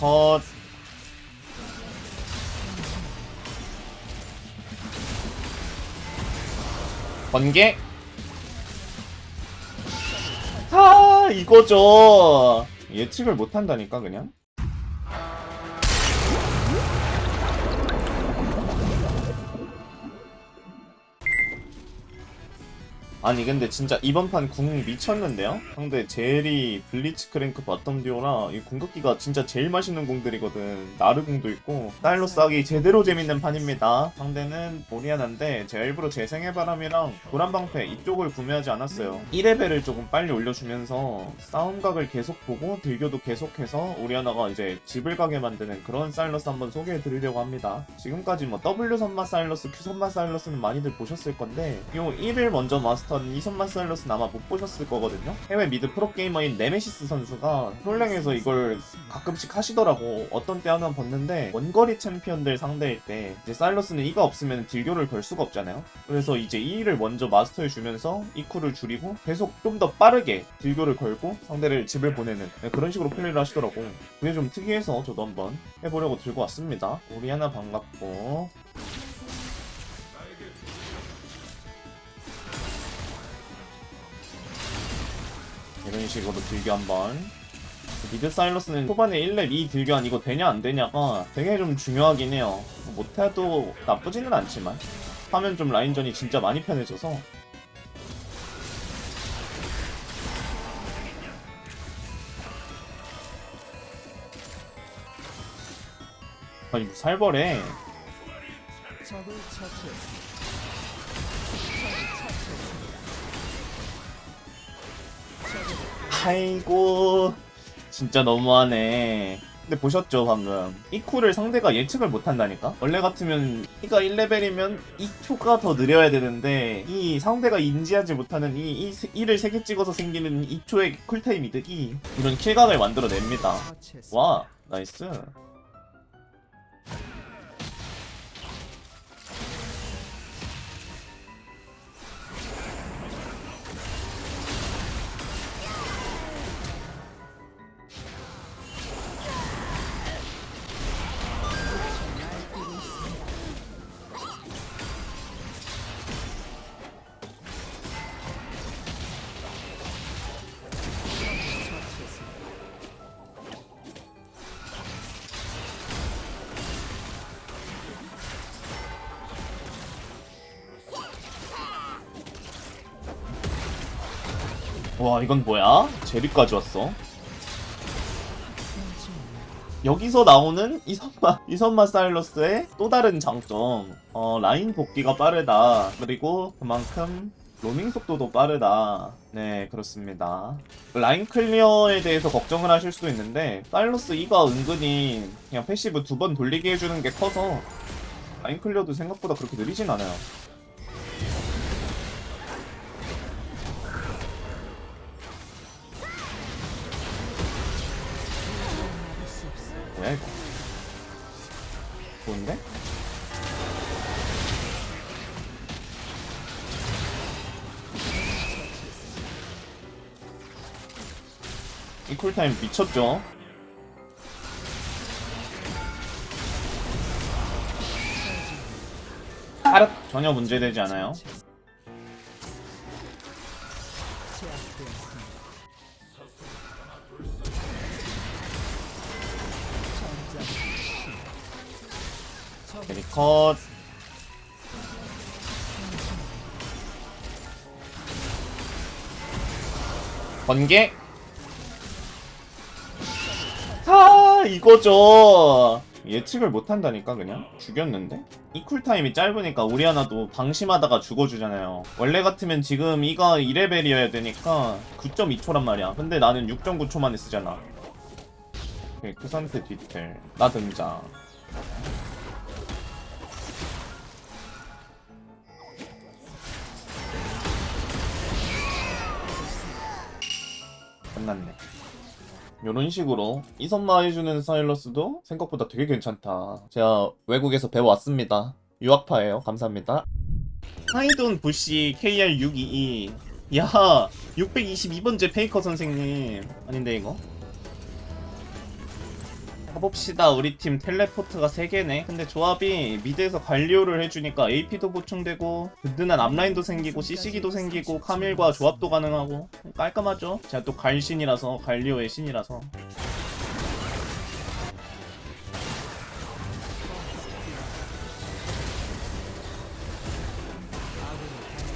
컷. 번개. 아, 이거죠. 예측을 못 한다니까, 그냥. 아니 근데 진짜 이번 판 궁 미쳤는데요? 상대 제리, 블리츠 크랭크 바텀 듀오라 이 궁극기가 진짜 제일 맛있는 궁들이거든. 나르궁도 있고. 딸로 싸기 제대로 재밌는 판입니다. 상대는 오리아나인데 제가 일부러 재생의 바람이랑 도란방패 이쪽을 구매하지 않았어요. 1레벨을 조금 빨리 올려주면서 싸움각을 계속 보고 딜교도 계속해서 오리아나가 이제 집을 가게 만드는 그런 사일러스 한번 소개해 드리려고 합니다. 지금까지 뭐 W 선마 사일러스, Q 선마 사일러스는 많이들 보셨을 건데 요 1을 먼저 마스터 한이 선마 사일러스는 아마 못 보셨을 거거든요. 해외 미드 프로게이머인 네메시스 선수가 솔랭에서 이걸 가끔씩 하시더라고. 어떤 때 하나 봤는데 원거리 챔피언들 상대일 때 이제 사일러스는 이가 없으면 딜교를 걸 수가 없잖아요. 그래서 이제 이 1을 먼저 마스터해 주면서 이쿨을 줄이고 계속 좀 더 빠르게 딜교를 걸고 상대를 집을 보내는 네, 그런 식으로 플레이를 하시더라고. 그게 좀 특이해서 저도 한번 해보려고 들고 왔습니다. 우리 하나 반갑고 이런 식으로 딜교 한번. 미드 사일러스는 초반에 1렙 2 딜교환 이거 되냐 안 되냐가 되게 좀 중요하긴 해요. 못해도 나쁘지는 않지만. 하면 좀 라인전이 진짜 많이 편해져서. 아니 뭐 살벌해 아이고 진짜 너무하네. 근데 보셨죠 방금? 이쿨을 상대가 예측을 못한다니까? 원래 같으면 이가 1레벨이면 2초가 더 느려야 되는데 이 상대가 인지하지 못하는 이, 이 1을 3개 찍어서 생기는 2초의 쿨타임 이득이 이런 킬각을 만들어냅니다. 처치했습니다. 와 나이스 와 이건 뭐야? 제리까지 왔어. 여기서 나오는 이선마 이선마 사일러스의 또 다른 장점. 어 라인 복귀가 빠르다. 그리고 그만큼 로밍 속도도 빠르다. 네 그렇습니다. 라인 클리어에 대해서 걱정을 하실 수도 있는데 사일러스 2가 은근히 그냥 패시브 두 번 돌리게 해주는 게 커서 라인 클리어도 생각보다 그렇게 느리진 않아요 좋은데? 이 쿨타임 미쳤죠? 알아 전혀 문제되지 않아요 캐리 컷. 번개. 아 이거죠. 예측을 못한다니까 그냥? 죽였는데? 이 쿨타임이 짧으니까 우리 하나도 방심하다가 죽어주잖아요. 원래 같으면 지금 이가 2레벨이어야 되니까 9.2초란 말이야. 근데 나는 6.9초 만에 쓰잖아. 오케이, 그 상태 디테일. 나 등장 끝났네. 이런 식으로 이선마 해주는 사일러스도 생각보다 되게 괜찮다. 제가 외국에서 배워왔습니다. 유학파예요. 감사합니다. 하이돈 부시 KR622. 야, 622번째 페이커 선생님. 아닌데 이거? 가봅시다. 우리 팀 텔레포트가 3개네. 근데 조합이 미드에서 관리오를 해주니까 AP도 보충되고 든든한 앞라인도 생기고 CC기도 생기고 카밀과 조합도 가능하고 깔끔하죠? 제가 또 갈신이라서 관리오의 신이라서.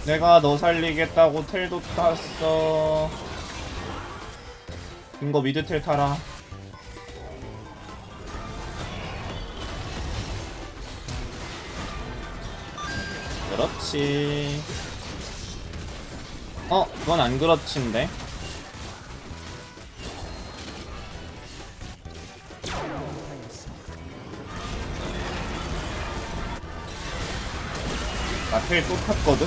내가 너 살리겠다고 텔도 탔어. 이거 미드 텔 타라 그렇지. 어 그건 안 그렇친데. 나텔 또 탔거든?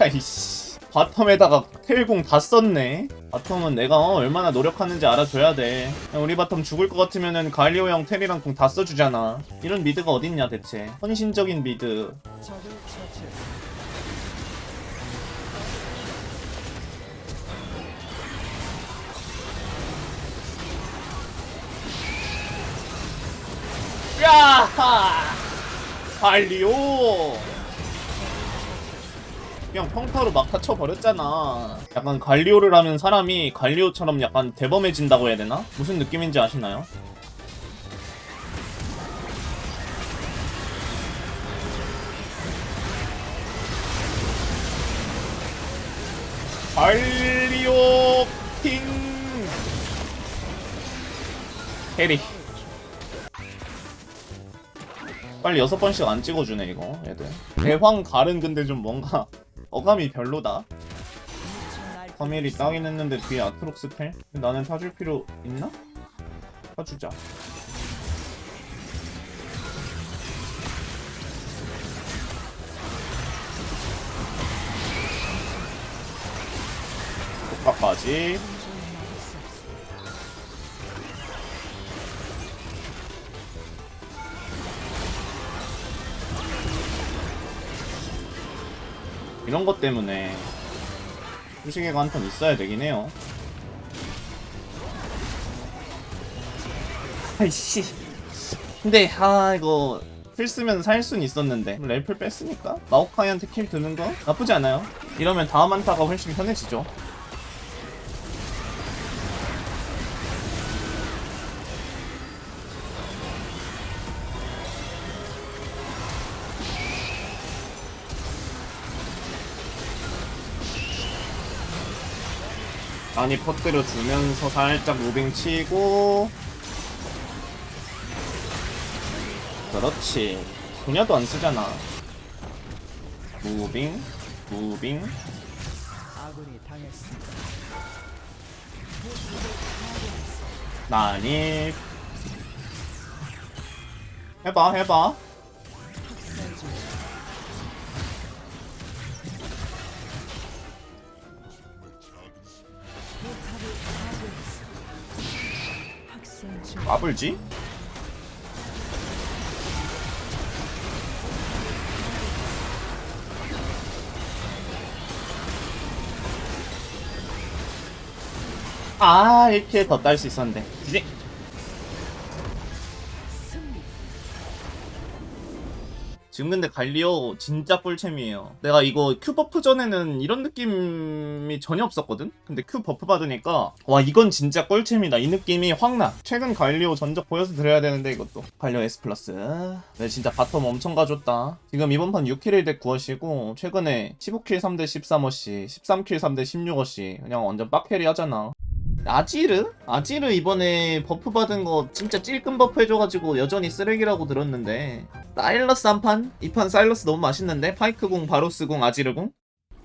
야 이씨 바텀에다가 텔공 다 썼네. 바텀은 내가 어, 얼마나 노력하는지 알아줘야 돼. 우리 바텀 죽을 것 같으면은 갈리오 형 텔이랑 공 다 써주잖아. 이런 미드가 어딨냐 대체? 헌신적인 미드. 야하 갈리오 그냥 평타로 막타 쳐버렸잖아 약간 갈리오를 하면 사람이 갈리오처럼 약간 대범해진다고 해야 되나? 무슨 느낌인지 아시나요? 갈리오 킹 해리 빨리 여섯 번씩 안 찍어주네 이거 애들 대황 갈은 근데 좀 뭔가 어감이 별로다 카멜이 따긴 했는데 뒤에 아트록스 텔? 나는 타줄 필요 있나? 타주자 똑같까지 이런 것 때문에 후시계가 한 턴 있어야 되긴 해요. 아이씨. 근데 아 이거 필 쓰면 살 순 있었는데 렐플 뺐으니까 마오카이한테 킬 드는 거 나쁘지 않아요. 이러면 다음 한타가 훨씬 편해지죠. 많이 퍼뜨려 주면서 살짝 무빙 치고. 그렇지. 분야도 안 쓰잖아. 무빙 무빙. 아군이 당했습니다. 나니 해봐 해봐 까불지? 아 이렇게 더 딸 수 있었는데 이제 지금 근데 갈리오 진짜 꿀챔이에요. 내가 이거 큐 버프 전에는 이런 느낌이 전혀 없었거든? 근데 큐 버프 받으니까 와 이건 진짜 꿀챔이다. 이 느낌이 확 나. 최근 갈리오 전적 보여서 드려야 되는데 이것도. 갈리오 S 플러스. 네 진짜 바텀 엄청 가졌다. 지금 이번 판 6킬 1대 9어시고 최근에 15킬 3대 13어시, 13킬 3대 16어시. 그냥 완전 빡캐리 하잖아. 아지르? 아지르 이번에 버프 받은 거 진짜 찔끔 버프 해줘가지고 여전히 쓰레기라고 들었는데 사일러스 한 판? 이판 사일러스 너무 맛있는데? 파이크궁, 바로스궁, 아지르궁?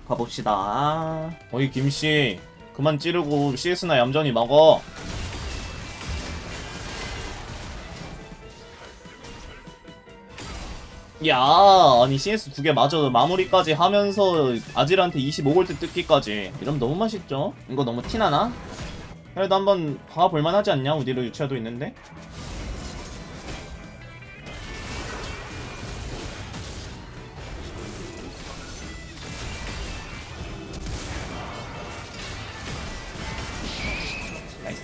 가봅시다 어이 김씨 그만 찌르고 CS나 얌전히 먹어 야 아니 CS 두개 마저 마무리까지 하면서 아지르한테 25골드 뜯기까지 이러면 너무 맛있죠? 이거 너무 티나나? 그래도 한번 가볼만 하지 않냐? 우디로 유치아도 있는데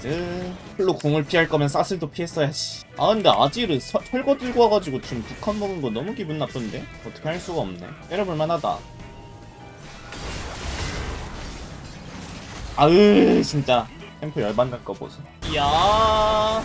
나이스 풀로 궁을 피할 거면 사슬도 피했어야지. 아 근데 아지르 서- 철거 들고 와가지고 지금 북한 먹은 거 너무 기분 나쁜데? 어떻게 할 수가 없네. 때려볼 만하다. 아으 진짜. 템포 열받는 거 보소. 이야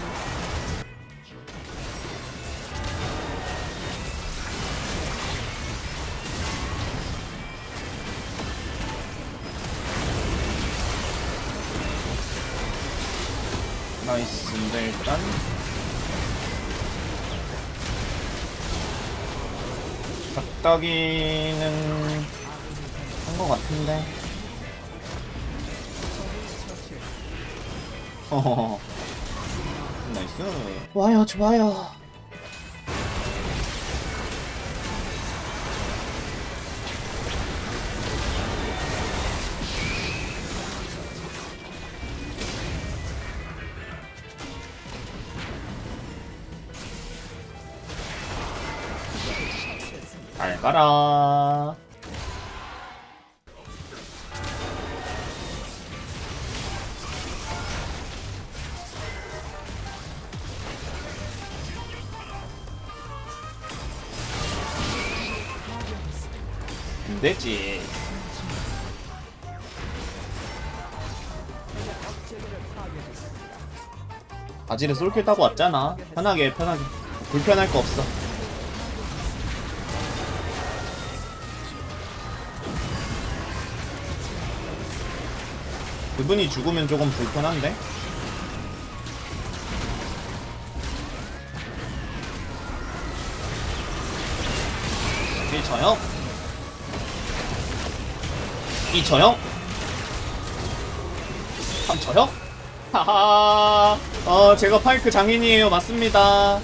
일단. 닭다기는 한거 같은데. 어허허. 나이스. 좋아요 좋아요 가라. 안 되지. 바지를 솔킬 따고 왔잖아. 편하게 편하게. 불편할 거 없어 그분이 죽으면 조금 불편한데? 이 저형? 이 저형? 3저형? 하하. 어 제가 파이크 장인이에요. 맞습니다.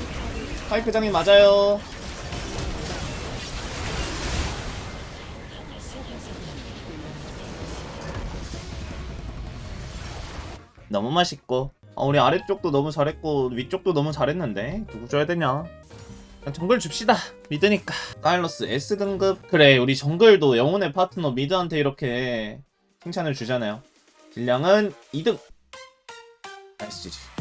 파이크 장인 맞아요 너무 맛있고. 어, 우리 아래쪽도 너무 잘했고 위쪽도 너무 잘했는데. 누구 줘야 되냐? 정글 줍시다. 미드니까. 카일로스 S등급. 그래 우리 정글도 영혼의 파트너 미드한테 이렇게 칭찬을 주잖아요. 딜량은 2등. 나이스 지지